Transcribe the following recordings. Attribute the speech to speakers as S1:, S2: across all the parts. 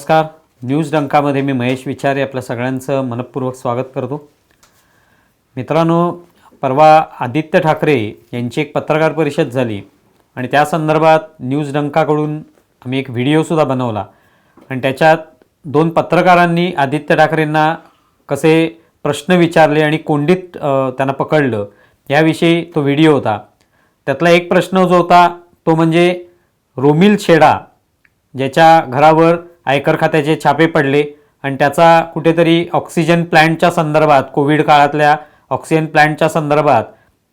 S1: नमस्कार. न्यूज डंकामध्ये मी महेश विचारे आपल्या सगळ्यांचं मनपूर्वक स्वागत करतो. मित्रांनो परवा आदित्य ठाकरे यांची एक पत्रकार परिषद झाली आणि त्या संदर्भात न्यूज डंकाकडून आम्ही एक व्हिडिओसुद्धा बनवला. आणि त्याच्यात दोन पत्रकारांनी आदित्य ठाकरेंना कसे प्रश्न विचारले आणि कोंडीत त्यांना पकडलं याविषयी तो व्हिडिओ होता. त्यातला एक प्रश्न जो होता तो म्हणजे रोमिल छेडा ज्याच्या घरावर आयकर खात्याचे छापे पडले आणि त्याचा कुठेतरी ऑक्सिजन प्लॅन्टच्या संदर्भात कोविड काळातल्या ऑक्सिजन प्लॅन्टच्या संदर्भात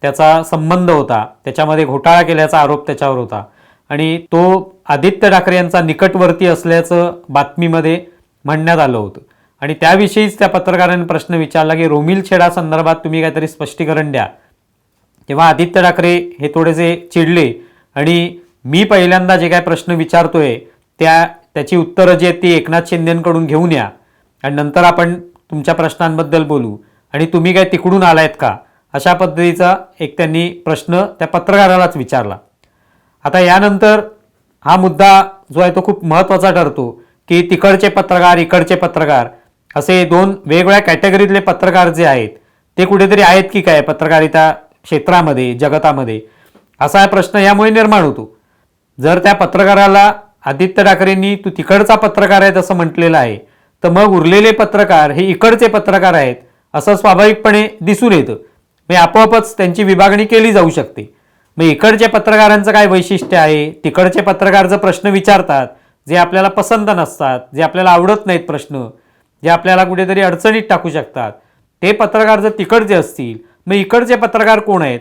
S1: त्याचा संबंध होता. त्याच्यामध्ये घोटाळा केल्याचा आरोप त्याच्यावर होता. आणि तो आदित्य ठाकरे यांचा निकटवर्ती असल्याचं बातमीमध्ये म्हणण्यात आलं होतं. आणि त्याविषयीच त्या पत्रकारांनी प्रश्न विचारला की रोमिल छेडा संदर्भात तुम्ही काहीतरी स्पष्टीकरण द्या. तेव्हा आदित्य ठाकरे हे थोडेसे चिडले आणि मी पहिल्यांदा जे काय प्रश्न विचारतोय त्या त्याची उत्तरं जी आहेत ती एकनाथ शिंदेंकडून घेऊन या. आणि नंतर आपण तुमच्या प्रश्नांबद्दल बोलू. आणि तुम्ही काय तिकडून आलायत का? अशा पद्धतीचा एक त्यांनी प्रश्न त्या पत्रकारालाच विचारला. आता यानंतर हा मुद्दा जो आहे तो खूप महत्त्वाचा ठरतो की तिकडचे पत्रकार इकडचे पत्रकार असे दोन वेगवेगळ्या कॅटेगरीतले पत्रकार जे आहेत ते कुठेतरी आहेत की काय पत्रकारिता क्षेत्रामध्ये जगतामध्ये? असा हा प्रश्न यामुळे निर्माण होतो. जर त्या पत्रकाराला आदित्य ठाकरेंनी तू तिकडचा पत्रकार आहेत असं म्हटलेलं आहे. तर मग उरलेले पत्रकार हे इकडचे पत्रकार आहेत असं स्वाभाविकपणे दिसून येतं. मग आपोआपच त्यांची विभागणी केली जाऊ शकते. मग इकडच्या पत्रकारांचं काय वैशिष्ट्य आहे? तिकडचे पत्रकार जर प्रश्न विचारतात जे आपल्याला पसंत नसतात जे आपल्याला आवडत नाहीत प्रश्न जे आपल्याला कुठेतरी अडचणीत टाकू शकतात ते पत्रकार जर तिकडचे असतील मग इकडचे पत्रकार कोण आहेत?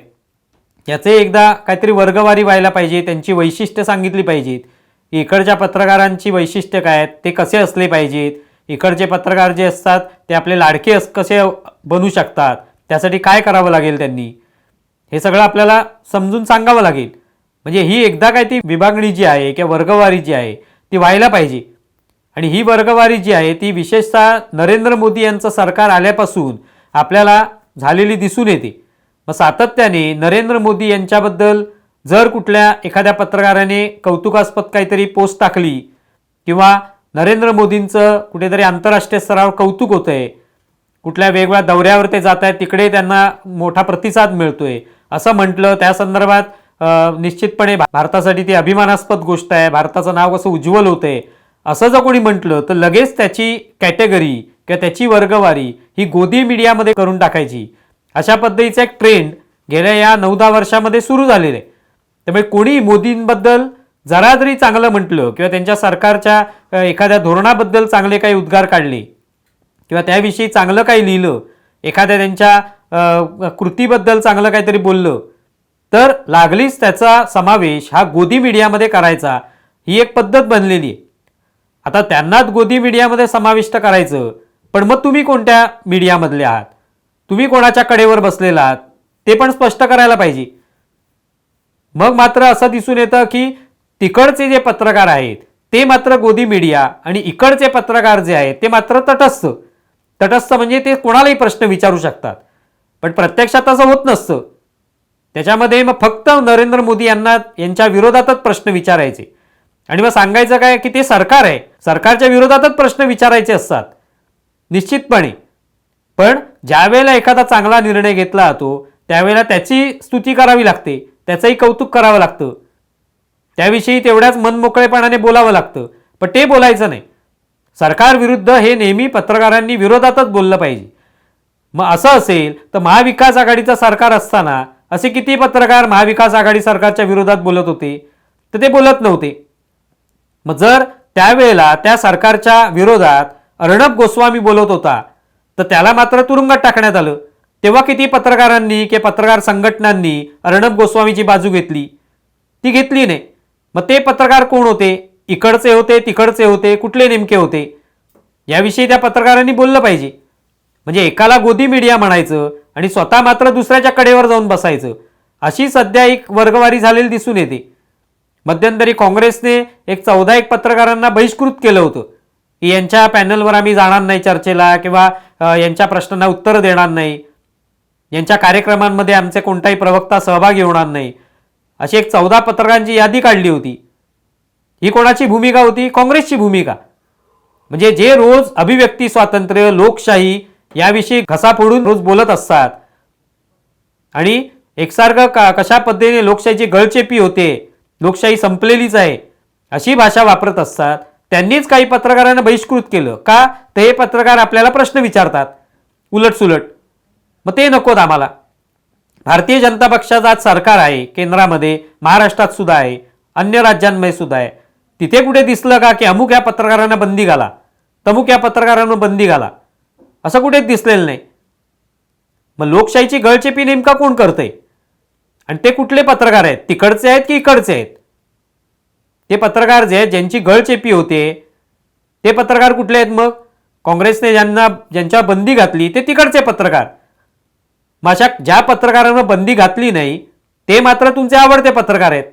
S1: याचे एकदा काहीतरी वर्गवारी व्हायला पाहिजे त्यांची वैशिष्ट्य सांगितली पाहिजेत. इकडच्या पत्रकारांची वैशिष्ट्य काय आहेत? ते कसे असले पाहिजेत? इकडचे पत्रकार जे असतात ते आपले लाडके अस कसे बनू शकतात? त्यासाठी काय करावं लागेल त्यांनी? हे सगळं आपल्याला समजून सांगावं लागेल. म्हणजे ही एकदा काय ती विभागणी जी आहे किंवा वर्गवारी जी आहे ती व्हायला पाहिजे. आणि ही वर्गवारी जी आहे ती विशेषतः नरेंद्र मोदी यांचं सरकार आल्यापासून आपल्याला झालेली दिसून येते. मग सातत्याने नरेंद्र मोदी यांच्याबद्दल जर कुठल्या एखाद्या पत्रकाराने कौतुकास्पद काहीतरी पोस्ट टाकली किंवा नरेंद्र मोदींचं कुठेतरी आंतरराष्ट्रीय स्तरावर कौतुक होतं आहे कुठल्या वेगवेगळ्या दौऱ्यावर ते जात आहेत तिकडे त्यांना मोठा प्रतिसाद मिळतोय असं म्हटलं त्या संदर्भात निश्चितपणे भारतासाठी ती अभिमानास्पद गोष्ट आहे भारताचं नाव कसं उज्ज्वल होतंय असं जर कोणी म्हटलं तर लगेच त्याची कॅटेगरी किंवा त्याची वर्गवारी ही गोदी मीडियामध्ये करून टाकायची. अशा पद्धतीचा एक ट्रेंड गेल्या या नऊ दहा वर्षामध्ये सुरू झालेला आहे. त्यामुळे कोणी मोदींबद्दल जरा जरी चांगलं म्हटलं किंवा त्यांच्या सरकारच्या एखाद्या धोरणाबद्दल चांगले काही उद्गार काढले किंवा त्याविषयी चांगलं काही लिहिलं एखाद्या त्यांच्या कृतीबद्दल चांगलं काहीतरी बोललं तर लागलीच त्याचा समावेश हा गोदी मीडियामध्ये करायचा ही एक पद्धत बनलेली आहे. आता त्यांनाच गोदी मीडियामध्ये समाविष्ट करायचं पण मग तुम्ही कोणत्या मीडियामधले आहात? तुम्ही कोणाच्या कडेवर बसलेला आहात? ते पण स्पष्ट करायला पाहिजे. मग मात्र असं दिसून येतं की तिकडचे जे पत्रकार आहेत ते मात्र गोदी मीडिया आणि इकडचे पत्रकार जे आहेत ते मात्र तटस्थ. तटस्थ म्हणजे ते कोणालाही प्रश्न विचारू शकतात. पण प्रत्यक्षात असं होत नसतं. त्याच्यामध्ये मग फक्त नरेंद्र मोदी यांना यांच्या विरोधातच प्रश्न विचारायचे. आणि मग सांगायचं काय की ते सरकार आहे सरकारच्या विरोधातच प्रश्न विचारायचे असतात. निश्चितपणे. पण ज्यावेळेला एखादा चांगला निर्णय घेतला जातो त्यावेळेला त्याची स्तुती करावी लागते. त्याचंही कौतुक करावं लागतं. त्याविषयी तेवढ्याच मनमोकळेपणाने बोलावं लागतं. पण ते बोलायचं नाही. सरकारविरुद्ध हे नेहमी पत्रकारांनी विरोधातच बोललं पाहिजे. मग असं असेल तर महाविकास आघाडीचं सरकार असताना असे किती पत्रकार महाविकास आघाडी सरकारच्या विरोधात बोलत होते? तर ते बोलत नव्हते. मग जर त्यावेळेला त्या सरकारच्या विरोधात अर्णब गोस्वामी बोलत होता तर त्याला मात्र तुरुंगात टाकण्यात आलं. तेव्हा किती पत्रकारांनी किंवा पत्रकार संघटनांनी अर्णब गोस्वामीची बाजू घेतली? ती घेतली नाही. मग ते पत्रकार कोण होते? इकडचे होते तिकडचे होते कुठले नेमके होते? याविषयी त्या पत्रकारांनी बोललं पाहिजे. म्हणजे एकाला गोदी मीडिया म्हणायचं आणि स्वतः मात्र दुसऱ्याच्या कडेवर जाऊन बसायचं अशी सध्या एक वर्गवारी झालेली दिसून येते. मध्यंतरी काँग्रेसने एक चौदा एक पत्रकारांना बहिष्कृत केलं होतं. की यांच्या पॅनलवर आम्ही जाणार नाही चर्चेला किंवा यांच्या प्रश्नांना उत्तरं देणार नाही. यांच्या कार्यक्रमांमध्ये आमचे कोणताही प्रवक्ता सहभागी होणार नाही. अशी एक चौदा पत्रकारांची यादी काढली होती. ही कोणाची भूमिका होती? काँग्रेसची भूमिका. म्हणजे जे रोज अभिव्यक्ती स्वातंत्र्य लोकशाही याविषयी घसा फोडून रोज बोलत असतात. आणि एकसारखं का कशा पद्धतीने लोकशाहीची गळचेपी होते लोकशाही संपलेलीच आहे अशी भाषा वापरत असतात. त्यांनीच काही पत्रकारांना बहिष्कृत केलं. का? ते हे पत्रकार आपल्याला प्रश्न विचारतात. उलटसुलट. मग ते नकोत आम्हाला. भारतीय जनता पक्षाचं आज सरकार आहे केंद्रामध्ये महाराष्ट्रात सुद्धा आहे अन्य राज्यांमध्ये सुद्धा आहे. तिथे कुठे दिसलं का की अमुक या पत्रकारांना बंदी घाला तमुक या पत्रकारांना बंदी घाला? असं कुठेच दिसलेलं नाही. मग लोकशाहीची गळचेपी नेमका कोण करतंय? आणि ते कुठले पत्रकार आहेत? तिकडचे आहेत की इकडचे आहेत? ते पत्रकार जे आहेत ज्यांची गळचेपी होते ते पत्रकार कुठले आहेत मग? काँग्रेसने ज्यांना ज्यांच्या बंदी घातली ते तिकडचे पत्रकार. माझ्या ज्या पत्रकारांना बंदी घातली नाही ते मात्र तुमचे आवडते पत्रकार आहेत.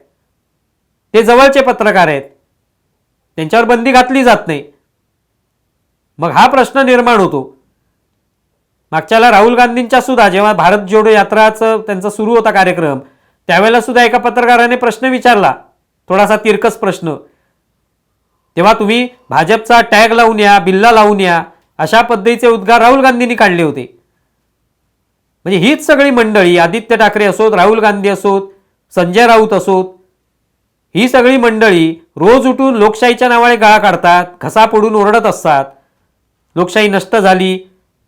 S1: ते जवळचे पत्रकार आहेत. त्यांच्यावर बंदी घातली जात नाही. मग हा प्रश्न निर्माण होतो. मागच्याला राहुल गांधींच्या सुद्धा जेव्हा भारत जोडो यात्राचं त्यांचा सुरू होता कार्यक्रम त्यावेळेला सुद्धा एका पत्रकाराने प्रश्न विचारला. थोडासा तिरकस प्रश्न. तेव्हा तुम्ही भाजपचा टॅग लावून या बिल्ला लावून या अशा पद्धतीचे उद्गार राहुल गांधींनी काढले होते. म्हणजे हीच सगळी मंडळी आदित्य ठाकरे असोत राहुल गांधी असोत संजय राऊत असोत ही सगळी मंडळी रोज उठून लोकशाहीच्या नावाने गाळा काढतात घसा पडून ओरडत असतात. लोकशाही नष्ट झाली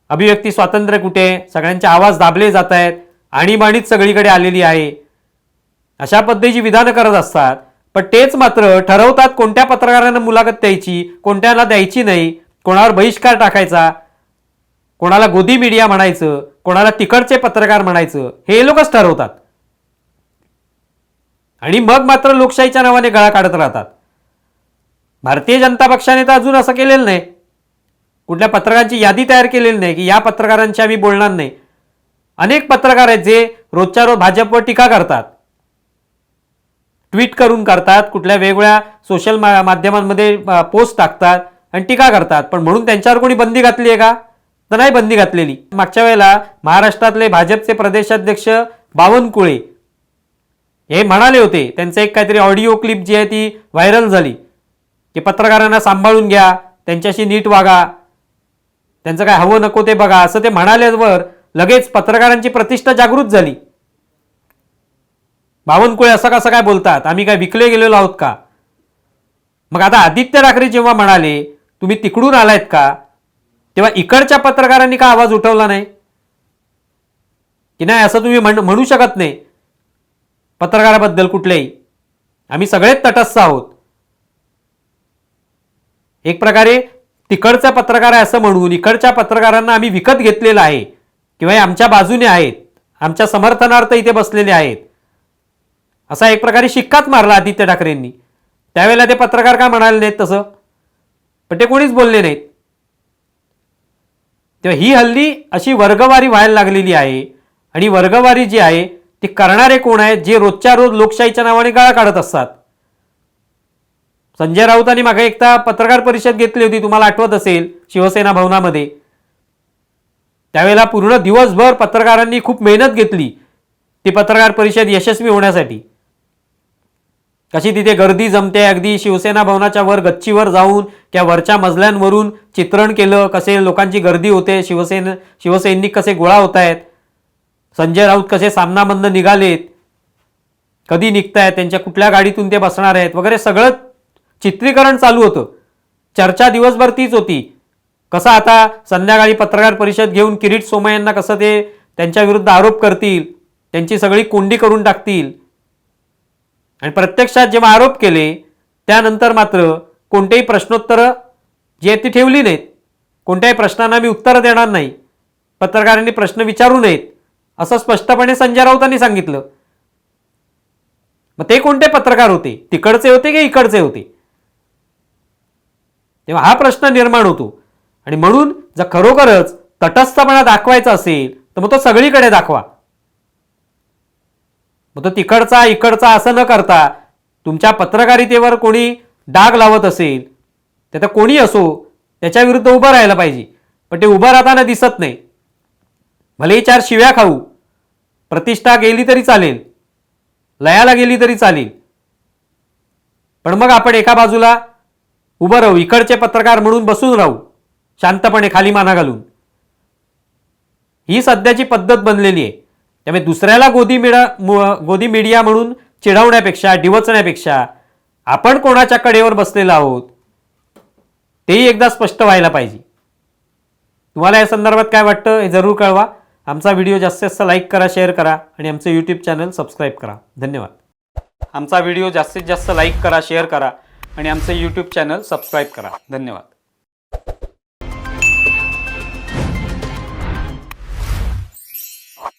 S1: अभिव्यक्ती स्वातंत्र्य कुठे? सगळ्यांचे आवाज दाबले जात आहेत आणीबाणीच सगळीकडे आलेली आहे. अशा पद्धतीची विधानं करत असतात. पण तेच मात्र ठरवतात कोणत्या पत्रकारांना मुलाखत द्यायची कोणत्याला द्यायची नाही कोणावर बहिष्कार टाकायचा कोणाला गोदी मीडिया म्हणायचं कोणाला तिकडचे पत्रकार म्हणायचं हे लोकच ठरवतात. आणि मग मात्र लोकशाहीच्या नावाने गळा काढत राहतात. भारतीय जनता पक्षाने तर अजून असं केलेलं नाही. कुठल्या पत्रकारांची यादी तयार केलेली नाही की या पत्रकारांशी आम्ही बोलणार नाही. अनेक पत्रकार आहेत जे रोजच्या रोज भाजपवर टीका करतात. ट्विट करून करतात कुठल्या वेगवेगळ्या सोशल मा माध्यमांमध्ये पोस्ट टाकतात आणि टीका करतात. पण म्हणून त्यांच्यावर कोणी बंदी घातली आहे का? नाही बंदी घातलेली. मागच्या वेळेला महाराष्ट्रातले भाजपचे प्रदेशाध्यक्ष बावनकुळे हे म्हणाले होते त्यांचं एक काहीतरी ऑडिओ क्लिप जी आहे ती व्हायरल झाली की पत्रकारांना सांभाळून घ्या त्यांच्याशी नीट वागा त्यांचं काय हवं नको ते बघा असं ते म्हणाल्यावर लगेच पत्रकारांची प्रतिष्ठा जागृत झाली. बावनकुळे असं कसं काय बोलतात? आम्ही काय विकले गेलेलो आहोत का? मग आता आदित्य ठाकरे जेव्हा म्हणाले तुम्ही तिकडून आलायत का? तेव्हा इकडच्या पत्रकारांनी का आवाज उठवला नाही? की नाही असं तुम्ही म्हण म्हणू शकत नाही. पत्रकाराबद्दल कुठलेही. आम्ही सगळेच तटस्थ आहोत. एक प्रकारे तिकडचा पत्रकार आहे असं म्हणून इकडच्या पत्रकारांना आम्ही विकत घेतलेलं आहे. किंवा हे आमच्या बाजूने आहेत. आमच्या समर्थनार्थ इथे बसलेले आहेत. असा एक प्रकारे शिक्काच मारला आदित्य ठाकरेंनी. त्यावेळेला ते पत्रकार का म्हणाले नाहीत तसं? पण ते कोणीच बोलले नाहीत. तेव्हा ही हल्ली अशी वर्गवारी व्हायला लागलेली आहे. आणि वर्गवारी जी आहे ती करणारे कोण आहेत जे रोजच्या रोज लोकशाहीच्या नावाने गाळा काढत असतात? संजय राऊतांनी मागे एकदा पत्रकार परिषद घेतली होती तुम्हाला आठवत असेल शिवसेना भवनामध्ये. त्यावेळेला पूर्ण दिवसभर पत्रकारांनी खूप मेहनत घेतली ती पत्रकार परिषद यशस्वी होण्यासाठी. कशी तिथे गर्दी जमते अगदी शिवसेना भवनाच्या वर गच्चीवर जाऊन त्या वरच्या मजल्यांवरून चित्रण केलं कसे लोकांची गर्दी होते शिवसेन शिवसैनिक कसे गोळा होत आहेत संजय राऊत कसे सामनामधनं निघालेत कधी निघतायत त्यांच्या कुठल्या गाडीतून ते बसणार आहेत वगैरे सगळं चित्रीकरण चालू होतं. चर्चा दिवसभर तीच होती. कसं आता संध्याकाळी पत्रकार परिषद घेऊन किरीट सोमय्यांना कसं ते त्यांच्या विरुद्ध आरोप करतील त्यांची सगळी कोंडी करून टाकतील आणि प्रत्यक्षात जेव्हा आरोप केले त्यानंतर मात्र कोणतेही प्रश्नोत्तरं जी आहेत ती ठेवली नाहीत. कोणत्याही प्रश्नांना मी उत्तरं देणार नाही. पत्रकारांनी प्रश्न विचारू नयेत असं स्पष्टपणे संजय राऊतांनी सांगितलं. मग ते कोणते पत्रकार होते? तिकडचे होते की इकडचे होते? तेव्हा हा प्रश्न निर्माण होतो. आणि म्हणून जर खरोखरच तटस्थपणा दाखवायचा असेल तर मग तो सगळीकडे दाखवा. मग तो तिकडचा इकडचा असं न करता तुमच्या पत्रकारितेवर कोणी डाग लावत असेल ते तर कोणी असो त्याच्या विरुद्ध उभं राहायला पाहिजे. पण ते उभं राहताना दिसत नाही. भलेही चार शिव्या खाऊ प्रतिष्ठा गेली तरी चालेल लयाला गेली तरी चालेल. पण मग आपण एका बाजूला उभं राहू इकडचे पत्रकार म्हणून बसून राहू शांतपणे खाली माना घालून. ही सध्याची पद्धत बनलेली आहे. त्यामुळे दुसऱ्याला गोदी मिळा गोदी मीडिया म्हणून चिडवण्यापेक्षा डिवचण्यापेक्षा आपण कोणाच्या कडेवर बसलेलो आहोत तेही एकदा स्पष्ट व्हायला पाहिजे. तुम्हाला या संदर्भात काय वाटतं हे जरूर कळवा. आमचा व्हिडिओ जास्तीत जास्त लाईक करा शेअर करा आणि आमचं यूट्यूब चॅनल सबस्क्राईब करा. धन्यवाद. आमचा व्हिडिओ जास्तीत जास्त लाईक करा शेअर करा आणि आमचं यूट्यूब चॅनल सबस्क्राईब करा. धन्यवाद.